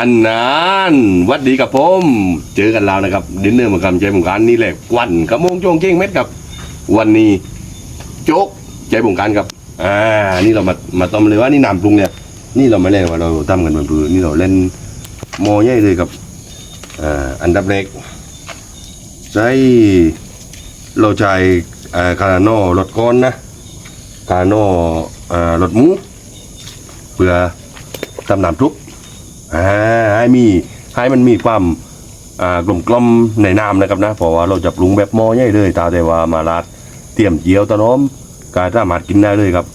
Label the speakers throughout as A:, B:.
A: อันนั้นวัดดีกับผมเจอกันแล้วนะครับดินเนอร์มาคำใจบงการนี่แหละกวันกระมงโจงเก่งเม็ดกับ วันนี้โจ๊กใจบงการครับอ่านี่เรามามาต้มเลยว่านี่น้ำปรุงเนี่ยนี่เราไม่เล่นว่าเราตั้มกันมันปือนี่เราเล่นโมยใหญ่เลยกับอ่าอันดับแรกใช้เราใช้คาราโน่รถก้อนนะคาราโน่รถหมูเพื่อทำน้ำทุบ อ่าให้มีให้มันมีความอ่ากลมกลมในน้ำนะครับนะเพราะว่าเราจะปรุงแบบมอใหญ่เลยตาแต่ว่ามาลัดเตรียมเจียวตะน้อมกาสามารถกินได้เลยครับ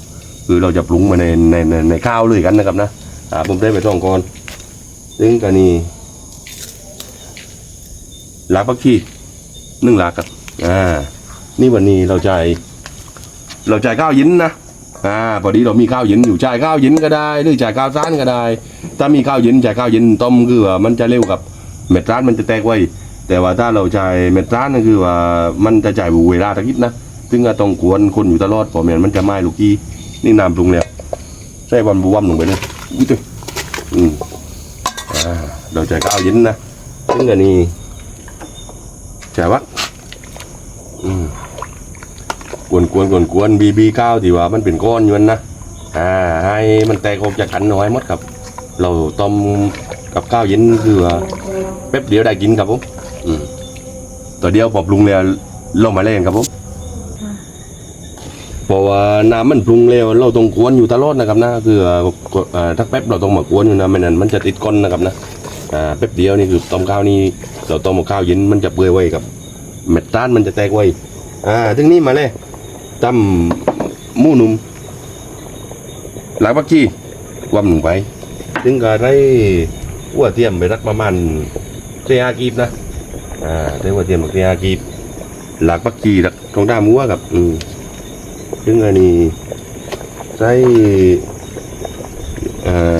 A: คือเราจะปรุงมาในในในในข้าวเลยกันนะครับนะอ่าผมได้ไปท่องก่อนซึ่งกรณีลักปักชีนึ่งลักครับอ่านี่วันนี้เราใจเราใจข้าวยินนะ อ่าพอดีเรามีข้าวเย็นอยู่จ่ายข้าวเย็นก็ได้ หรือจ่ายข้าวสานก็ได้ ถ้ามีข้าวเย็นจ่ายข้าวเย็นต้มคือว่ามันจะเร็วกับเม็ดร้านมันจะแตกไวแต่ว่าถ้าเราจ่ายเม็ดร้านนั่นคือว่ามันจะจ่ายเวลาตะกิดนะซึ่งก็ต้องควรคนอยู่ตลอดพอเมียนมันจะไหม้ลูกกี้นี่น้ำปรุงแล้วใส่บอลบวมลงไปเลยอุ้ยอืมอ่าเราจ่ายข้าวเย็นนะซึ่งอันนี้จ่ายวัดอืม วนกวนกวนกวนบีบีเก้าที่ว่ามันเป็นก้อนอยู่นะอ่าให้มันแตกออกจากกันน้อยหมดครับ เราต้มกับข้าวเย็นคือว่าแป๊บเดียวได้กินครับผมอืมต่อเดียวปอบลุงแล้วเรามาแล่นครับผมเพราะว่าน้ำมันปรุงเล้วเราต้องกวนอยู่ตลอดนะครับนะคือทักแป๊บเราต้องมากวนอยู่นะไม่นั้นมันจะติดก้นนะครับนะอ่าแป๊บเดียวนี่คือต้มข้าวนี่เราต้มข้าวเย็นมันจะเปื่อยไว้ครับเม็ดต้านมันจะแตกไว้อ่าถึงนี่มาเลย ตำหมูหนุ่มหลักบักชีควำหนุ่มไป ถึงก็ได้อัวเตรียมไปรักประมาณเสียกีบนะอ่าเด้อ้วเตรียมบักเสียกีบหลักบักชีหลักทองด้ามวัวกับอืมถึงอันนี้ใช้อ่า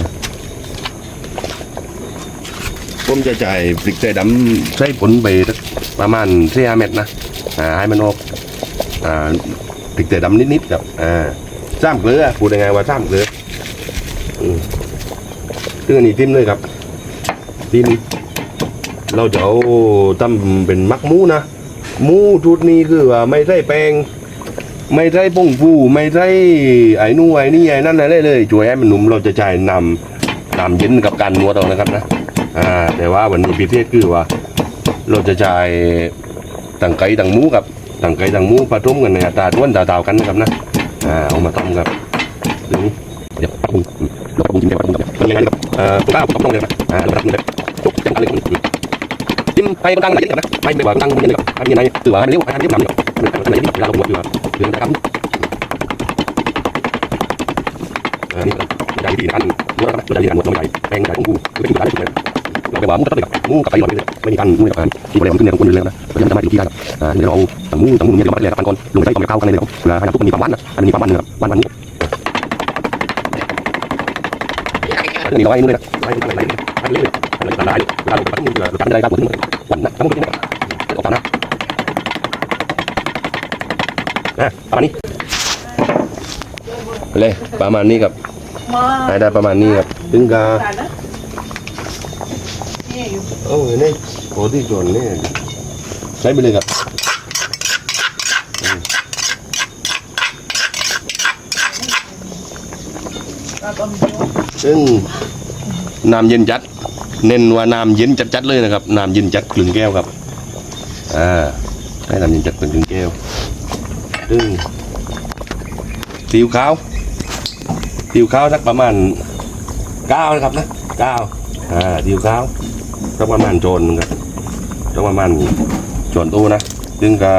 A: ผมจะจ่ายปลิกไทยดำใช้ผลไปประมาณเสียเม็ดนะอ่าให้มันออกอ่า ติดแต่ดำนิดๆครับอ่าซ้ำเกลือพูดยังไงว่าซ้ำเกลือตื้อนี่ทิมเลยครับทิมเราจะเอาตั้เป็นมักมูนะมูชุดนี้คือว่าไม่ใช่แป้งไม่ใช่ปงฟูไม่ใช่ไอ้นู่นไอ้นี่ไอ้นั่นอะไรเลยช่วยให้มันหนุ่มเราจะใช้นำนำเย็นกับการนวดเอานะครับนะอ่าแต่ว่าวันนี้พิเศษคือว่า เราจะใช้ตังไก่ตังหมูครับ ต่างไก่ต่างหมูปะทุ่มกันในอัตราด้วนตาตากันนะครับนะอ่าเอามาต้มครับดูนี้เดี๋ยวปรุงเดี๋ยวปุ่มจิ้มเดี๋ยวปรุงเดี๋มันยังไงครับเอ่อตุ๊กตามต้องเลยนะอ่าเดี๋ยวปรุงเลยจุ๊บจังเลยจิ้มไปตั้งไหนครับนะไม่ไม่ว่าตั้งยังไงครับยังไงตือว่าเลี้ยวเลี้ยวหนำเดี๋ยวไหนนี่เราลงหัวตือว่าตือนะครับอ่านี่ใหญ่ดีนะอันนี้ตัวใหญ่ดีนะหมดตัวใหญ่แปลงใหญ่ของกูคือเป็นตัวใหญ่ที่สุดเลย เราไปว่ามูตัดเลยมูกับไปหลอดเลยไม่มีการมูกับการที่เราขึ้นเนี่ยตรงคนเลยนะเราจะสามารถอยู่ที่ได้ครับเดี๋ยวเราต่างมูต่างมูเนี่ยเรามาเลยปันก่อนลงไปใส่ความเข้างในเลยครับเวลาให้ทุกคนมีความมันนะอันนี้ความมันนะครับมันมันมูนี่เราไว้นู่นเลยนะไว้นู่นเลยไว้นู่นเลยไราจะตไยเราจไต้องเราจะได้การกดขึ้นวันนะทั้งหมดนี่ออกตามนะนะประมาณนี้เลยไระมาณนี้ครับได้ประมาณนี้ครับถึงกั
B: บะนี่อยู่
A: เออนี่โอ้ที่จนนี่ใช้ไปเลยครับซึ่งน้ำเย็นจัด เน้นว่าน้ำเย็นจัดๆเลยนะครับน้ำเย็นจัดครึ่งแก้วครับอ่าให้น้ำเย็นจัดครึ่งแก้วซึ่งซีอิ๊วขาวซีอิ๊วขาวสักประมาณเก้านะครับนะเก้าอ่าซีอิ๊วขาว สักประมาณโจนมึงครับสักประมาณโจนตู้นะซึ่งกา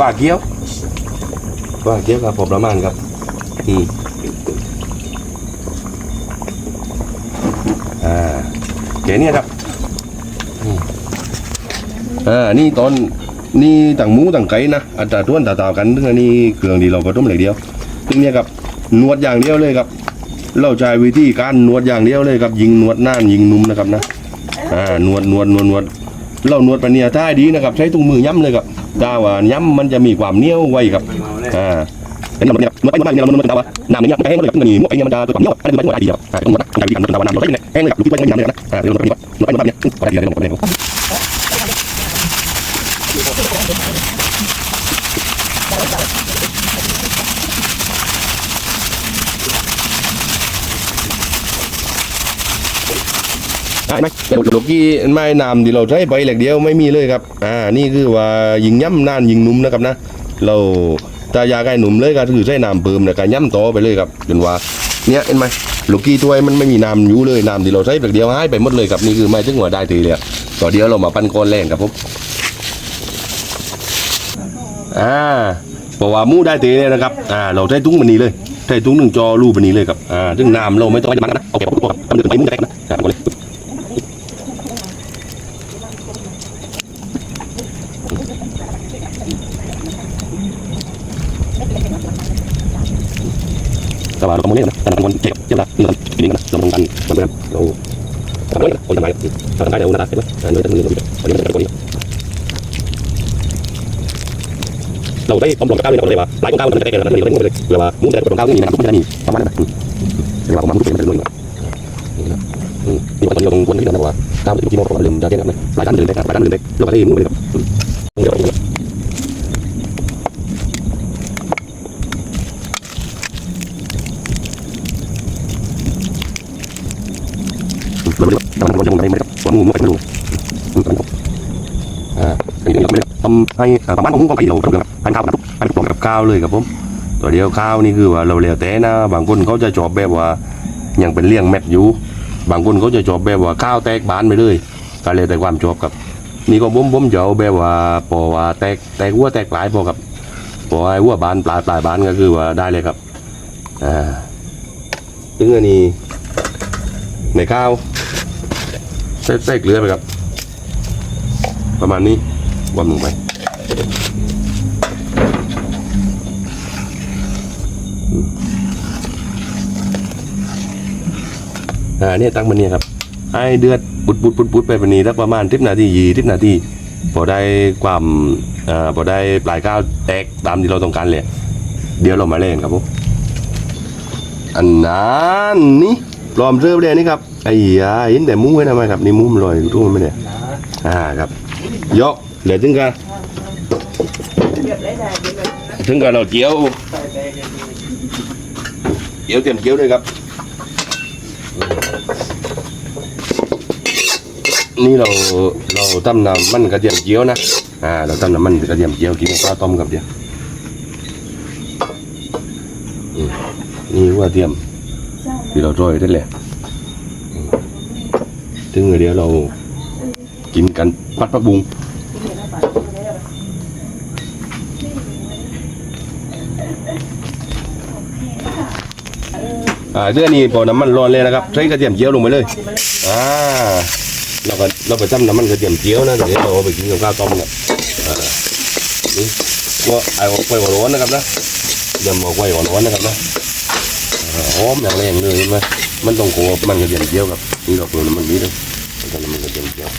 A: ว่าเกี้ยวว่าเกี้ยวครับผมประมาณครับอืมอ่าแกเนี่ยครับอ่านี่ตอนนี่ต่างหมูต่างไก่นะอัตราต้วนต่างๆกันซึ่งอันนี้เครื่องที่เราผสมเหล็กเดียวซึ่งเนี่ยครับนวดอย่างเดียวเลยครับเราใช้วิธีการนวดอย่างเดียวเลยครับ ยิงนวดน่านยิงนุ่มนะครับนะ อ่านวดนวดนวดนวดเรานวดปะเนี่ยท่าดีนะครับ ใช้ถุงมือย้ำเลยครับถ้าว่าย้ำมันจะมีความเหนียวไวครับอ่าเป็นมันเนี่ยมันไปมันมาเนี่ยมันมันดาวน้ำเนี่ยมันแห้งเลยครับเงินนี่มันไอ้เนี่ยมันจะตัวนี้อันนี้มันไม่ได้ดีครับต้องหมดนะใช้วิธีการดาวน้ำเราใช้เนี่ยแห้งเลยครับลูกที่ไม่มีน้ำเลยนะอ่าเดี๋ยวเราไปมันไปมันเนี่ยก็ได้ดีเลยมันไปเนี่ย ใช่ไหมโลกี้ไม่นำที่เราใช้ไปแหลกเดียวไม่มีเลยครับ อ่า นี่คือว่ายิงย่ำนานยิงนุ่มนะครับนะ เราถ้ายาไกให้หนุ่มเลยก็คือใช้น้ำเพิ่มแล้วก็ย่ำต่อไปเลยครับจนว่า เนี่ยเห็นไหมโลกี้ถ้วยมันไม่มีน้ำอยู่เลยน้ำที่เราใช้แหลกเดียวหายไปหมดเลยครับนี่คือไม่ถึงว่าได้ทีเลยต่อเดียวเรามาปั้นก้อนแรงครับผมอ่าเพราะว่ามูได้ทีเลยนะครับ อ่า เราใช้ตุ้งมันนี้เลยใช้ตุ้งหนึ่งจอรูปมันนี้เลยครับ อ่าซึ่งน้ำเราไม่ต้องไปมันนะโอเคผมครับทำเดือดไปมุ้งแตกนะอ่าก่อนเลย แต่ว่าเราต้องเล่นนะแต่ละคนเจ็บเจ็บละนี่เราปีนี้กันนะเราต้องกันทำแบบเราทำได้คน ทำไมทำได้เดี๋ยวนะเห็นไหมอันนี้จะมือเราอยู่อันนี้มันจะเป็นคนนี้เราได้ต้มลงกับข้าวเลยเราเลยว่าหลายคนข้าวมันจะได้กันแล้วมันจะได้หมดเลยเผื่อว่ามุ้งได้กับข้าวนี่มีนะครับมุ้งจะมีประมาณนั้นเดี๋ยวเราประมาณมุ้งเป็นเลยนี่นะนี่วันนี้เราต้องวนที่เราบอกว่าข้าวที่โมกเราลืมจะเรียกกันหลายด้านลืมได้หลายด้านลืมได้เราก็ได้มุ้งเลยครับเดี๋ยวเรา เราไม่ได้ทำมันจะมุงไม่ได้ผมมุงไม่ได้มุงอ่าอันนี้เราไม่ได้ทำ ให้ประมาณของมุงก็ไปเราทำกับพันข้าวกับพันกล่องกับข้าวเลยครับผมตัวเดียวข้าวนี่คือว่าเราเลี้ยวแต่นะ บางคนเขาจะชอบแบบว่ายังเป็นเลี้ยงแมทอยู่ บางคนเขาจะชอบแบบว่าข้าวแตกบานไปเลยก็เลยแต่ความชอบครับนี่ก็ผมผมจะเอาแบบว่าพอว่าแตกแตกวัวแตกปลายพอครับพอไอ้วัวบานปลายปลายบานก็คือว่าได้เลยครับอ่าซึ่งอันนี้ในข้าว ใส่ใส่เกลือไปครับ ประมาณนี้วันลงไปอ่าเนี่ยตั้งมันเนี่ยครับให้เดือดปุดปุดปุดปุดไปแบบนี้สักประมาณทิปนาทียี่ทิปนาทีพอได้ความอ่าพอได้ปลายข้าวแตกตามที่เราต้องการเลยเดี๋ยวเรามาเล่นครับผมอันนั้นนี่ปลอมเสื้อเลยนี่ครับ ไอ้ยาเห็นแต่มุ้งไว้ทำไมครับนี่มุ้งลอยอยู่ทุ่งไม่ได้อ่าครับยกเหลือถึงกันถึงกันเราเจียว
B: เจี
A: ยวเต็มเจียวเลยครับ นี่เราเราตั้มน้ำมันกระเทียมเจียวนะอ่าเราตั้มน้ำมันกระเทียมเจียวกินกับข้าวต้มกับเดียวนี่ว่าเทียมที่เราโรยได้แหละอืม ถึงเดี๋ยวเรากินกันปัดปักบุงอ่าเรื่องนี้พอน้ำมันร้อนเลยนะครับใช้กระเทียมเจียวลงไปเลยอ่าเราก็เราไปทำน้ำมันกระเทียมเจียวนะเดี๋ยวเราไปกินกับข้าวต้มกันอ่านี่ก็เอาไว้หัวร้อนนะครับนะยำเอาไว้หัวร้อนนะครับนะหอมอย่างแรงเลยเห็นไหม มันต้องโขกมันกระเทียมเจียวครับนี่เราเปิดน้ำมันนี้เลยแล้วก็น้ำมันกระเทียมเจียว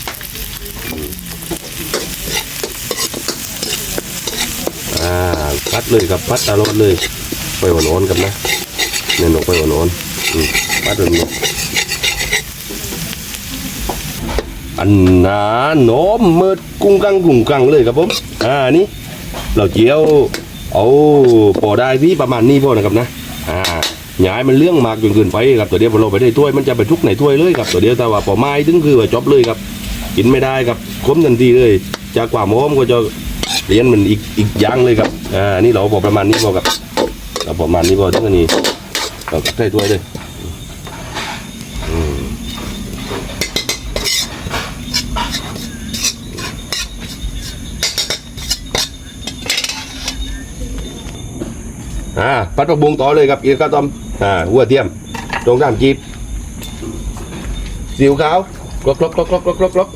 A: อ่าพัดเลยครับพัดตลอดเลยไปหัวร้อนครับนะเนี่ยหนกไปหัวร้อนอืมพัดเลยอันนาโน้มมืดกุ้งกังกุ้งกังเลยครับผมอ่านี่เราเจียวเอาพอได้ที่ประมาณนี้พอนะครับนะอ่า อย่าให้มันเรื่องมากจนเกินไปครับตัวเดียวพอเราไปได้ถ้วยมันจะไปทุกในถ้วยเลยครับตัวเดียวแต่ว่าพอไม้ถึงคือว่าจบเลยครับกินไม่ได้ครับคมทันทีเลย จากความหอมก็จะเรียนมันอีกอีกอย่างเลยครับอ่านี่เราพอประมาณนี้พอครับเราประมาณนี้พอถึงนี้เราก็ใส่ถ้วยเลยอ่าพัดผักบุงต่อเลยครับอีกข้าวต้ม อ่าหัวเทียม ตรงด้านจีบสิวขาวกรอกกรอกกรอกกรอกกรอกกรอกกรอก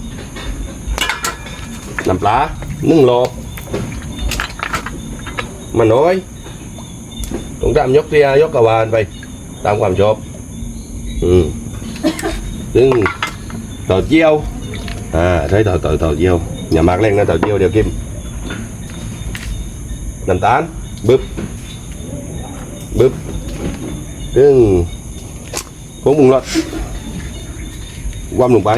A: น้ำปลานึ่งโลบมันน้อยตรงด้านยกเตียยกกระวานไป ตามความชอบอืมซึ่งเต่าเจียวอ่าใช้เต่าเต่าเต่าเจียวอย่ามากแรงนะเต่าเจียวเดี๋ยวกิมน้ำตาลบึบ ซึ่งผงปรุงรสวำลงไป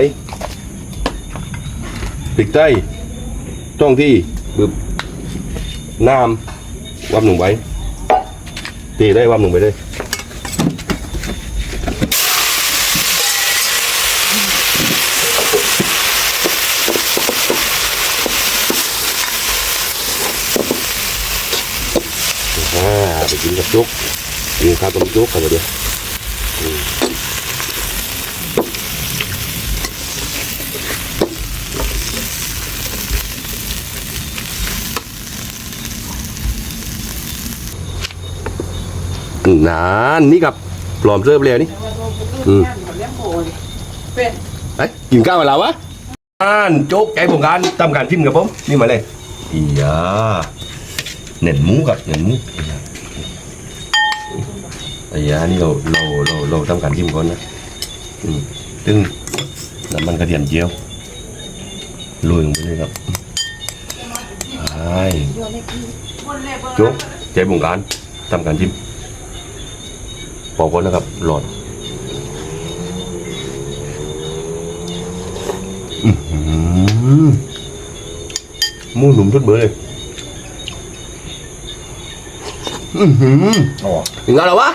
A: พริกไทยจ้องที่บึบน้ำวำลงไปตีได้วำลงไปเลยไปกินกับจุก นข้าวต้มจุกกันเลยเดียวนานนี่กับปลอมเสิร์ฟเลยนี่อืม
B: เป็น
A: ไอ้ยกินข้าวมาแล้ววะอ่านโจ๊กใจผมการทำการทิมกับผมนี่มาเลยอียาเน่นหมูกับเน่นห มูอียานี่เราเราเราเราทำการทิมก่อนนะอืมซึ่งน้ำมันกระเทียมเจียวโรยลงไปเลยครับใช่โจ๊กใจผมการทำการทิมปอกก่อนนะครับหลอดอืมหมูหนุ่มทุดเบอร์เลยอือหือ
C: อ๋อ
A: ถึงไงแล้ววะ